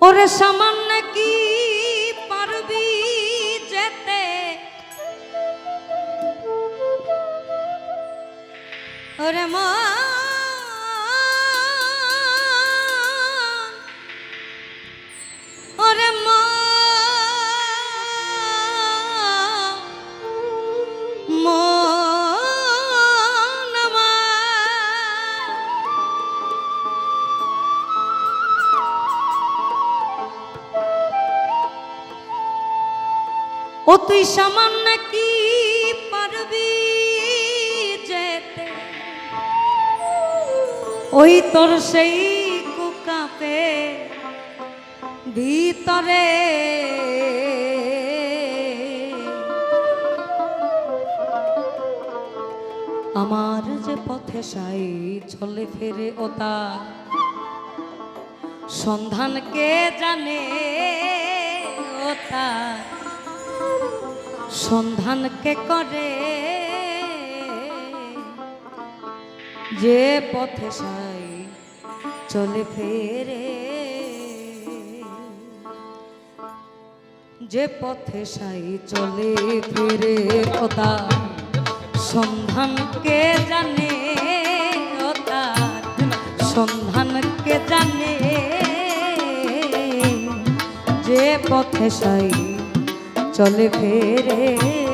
ওরে সামান্য কি পারবি যেতে? ওরে মা ও তুই সামান্য কি পারবি যেতে? ওই তোর সেই কুকাপে ভিতরে। আমার যে পথে সাই চলে ফেরে ও তার সন্ধান কে জানে ও তার সন্ধান কে করে। যে পথে সাই চলে ফেরে। যে পথে সাই চলে ফিরে ওতা সন্ধান কে জানে সন্ধান কে জানে। যে পথে সাই চলে ফেরে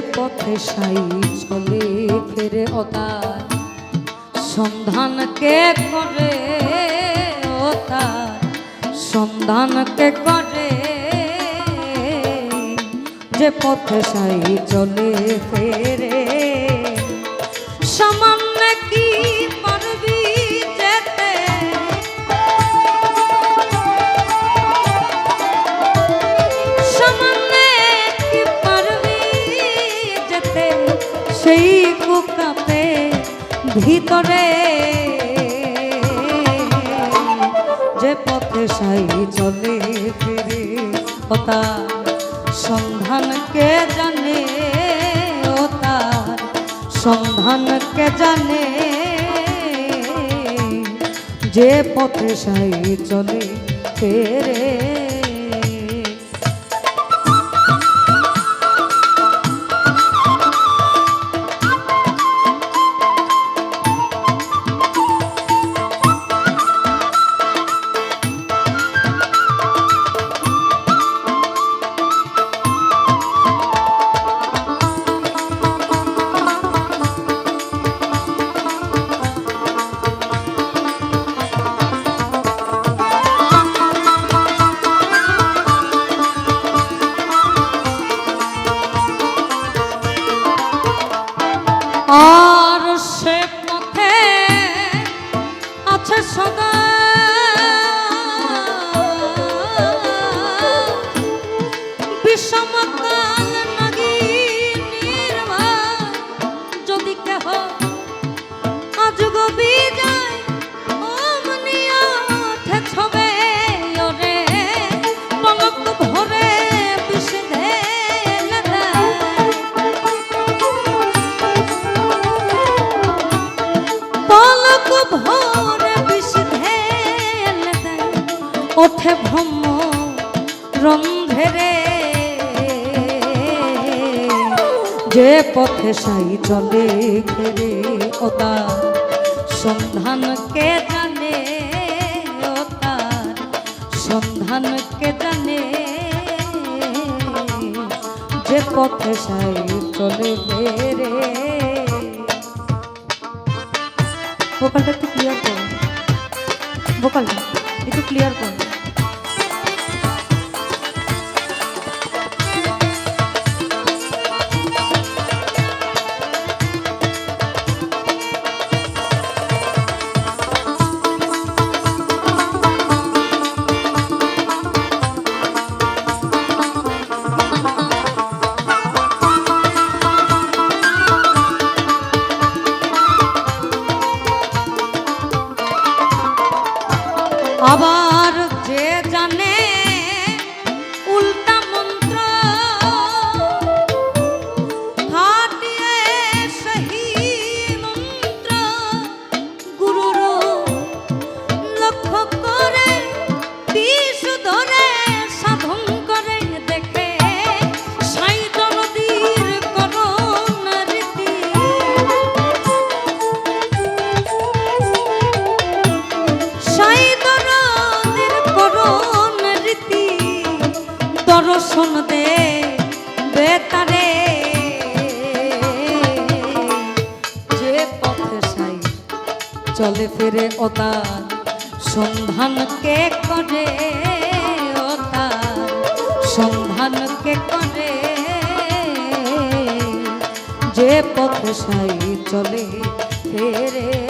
পথে সাই চলে ফেরে অতার। সন্ধান কে করে অতার? সন্ধান কে করে? যে পথে সাই চলে ফেরে। সামান্য কি কুকাপে ভিতরে। যে পথে সাই চলে ফিরে ও তার সন্ধান কে জানে? ও তার সন্ধান কে জানে? যে পথে সাই চলে ফেরে। ওঠে ভ্রম রন্ধেরে যে পথে সাই চলে ফেরে ও তার সন্ধান কে জানে ও তার সন্ধান কে জানে। যে পথে সাই চলে ফেরে ভোকালটা একটু ক্লিয়ার করো। ভোকালটা, একটু ক্লিয়ার করো। চলে ওতা সন্ধান কে করে ওতা সন্ধান কে করে? যে পথ সাই চলে ফেরে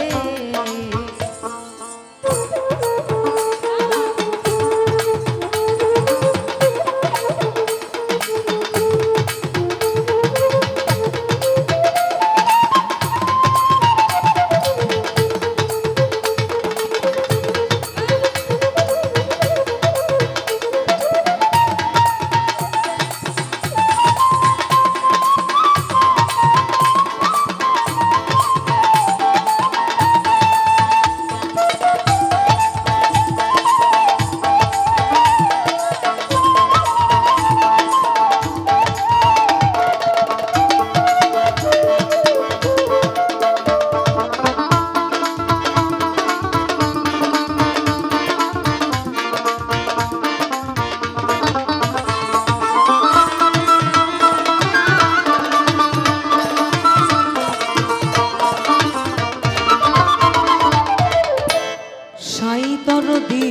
সাই দরদি,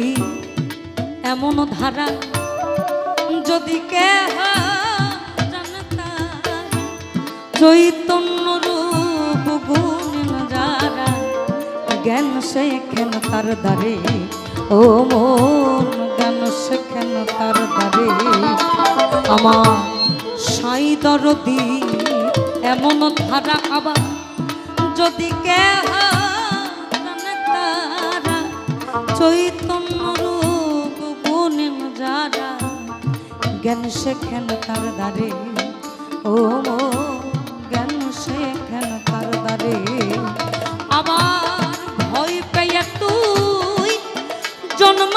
এমন ধারা যদি কে চৈতন্য রূপ গুণ যারা জ্ঞান শেখেন তার দ্বারে, ও মন জ্ঞান শেখেন তার দ্বারে। আমার সাই দরদি, এমন ধারা আবার যদি কে তারা জ্ঞান শেখেন তার ও জ্ঞান শেখেন তার দ্বারে? আবার ভয় পেয়ে তুই জন্মাবধি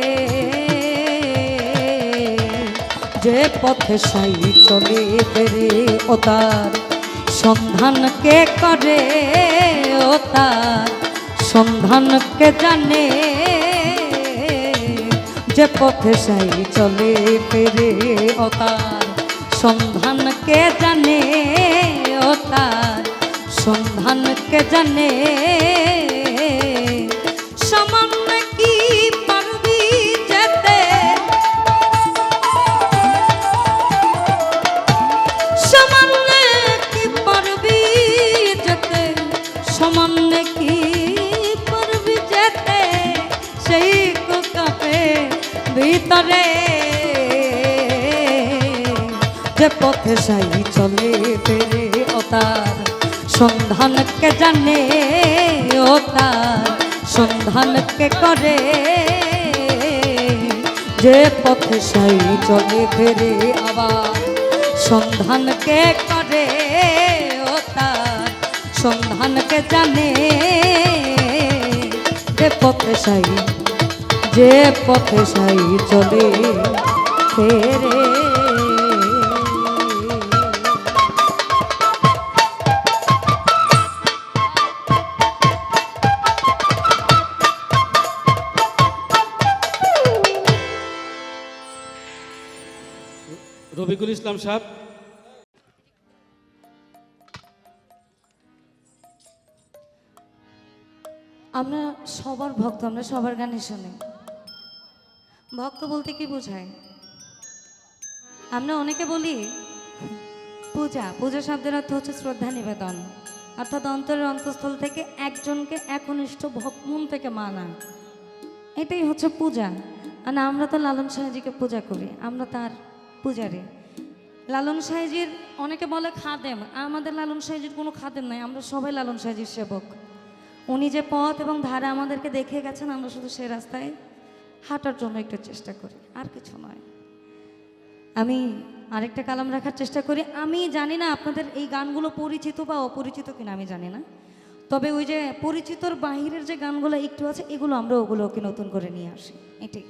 যে পথে সাই চলে ফেরে ও তার সন্ধান কে করে ও তার সন্ধান কে জানে যে পথে সাই চলে ফেরে ও তার সন্ধান কে জানে ও তার সন্ধান কে জানে ভিতরে যে পথে সাই চলে ফেরে ও তার সন্ধান কে জানে ও তার সন্ধান কে করে। যে পথে সাই চলে ফেরে আবার সন্ধান কে করে ও তার সন্ধান কে জানে যে পথে সাই যে পথে সাই চলে ফেরে রফিকুল ইসলাম সাহেব। আমরা সবার ভক্ত আমরা সবার গানই শুনি। ভক্ত বলতে কি বোঝায়? আমরা অনেকে বলি, পূজা পূজা শব্দের অর্থ হচ্ছে শ্রদ্ধা নিবেদন। অর্থাৎ অন্তরের অন্তঃস্থল থেকে একজনকে একনিষ্ঠ মন থেকে মানা। এটাই হচ্ছে পূজা। আর আমরা তো লালন সাহেজিকে পূজা করি। আমরা তার পূজারি। লালন সাহেজির, অনেকে বলে খাদেম। আমাদের লালন সাহেজির কোনো খাদেম নাই। আমরা সবাই লালন সাহেজির সেবক। উনি যে পথ এবং ধারা আমাদেরকে দেখে গেছেন, আমরা শুধু সে রাস্তায় হাঁটার জন্য একটু চেষ্টা করি, আর কিছু নয়। আমি আরেকটা কালাম রাখার চেষ্টা করি। আমি জানি না আপনাদের এই গানগুলো পরিচিত বা অপরিচিত কিনা, আমি জানি না। তবে ওই যে পরিচিতর বাহিরের যে গানগুলো একটু আছে, এগুলো আমরা ওগুলোকে নতুন করে নিয়ে আসি। এটাই।